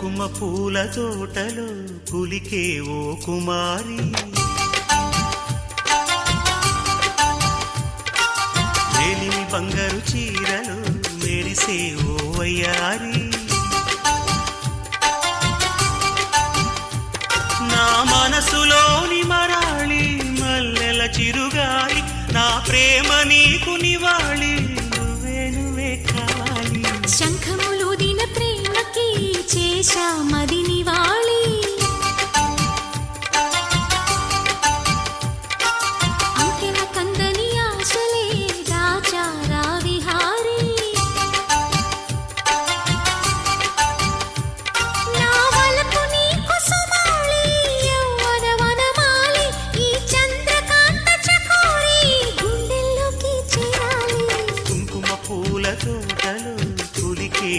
కుంకుమ పూల తోటలో కులికే ఓ కుమారి. మేలిమి బంగారు చీరలు మెరిసే ఓ వయ్యారి. నా మనసులోని మరాళి మల్లెల చిరుగాలి నా ప్రేమ నీకు ಕಲು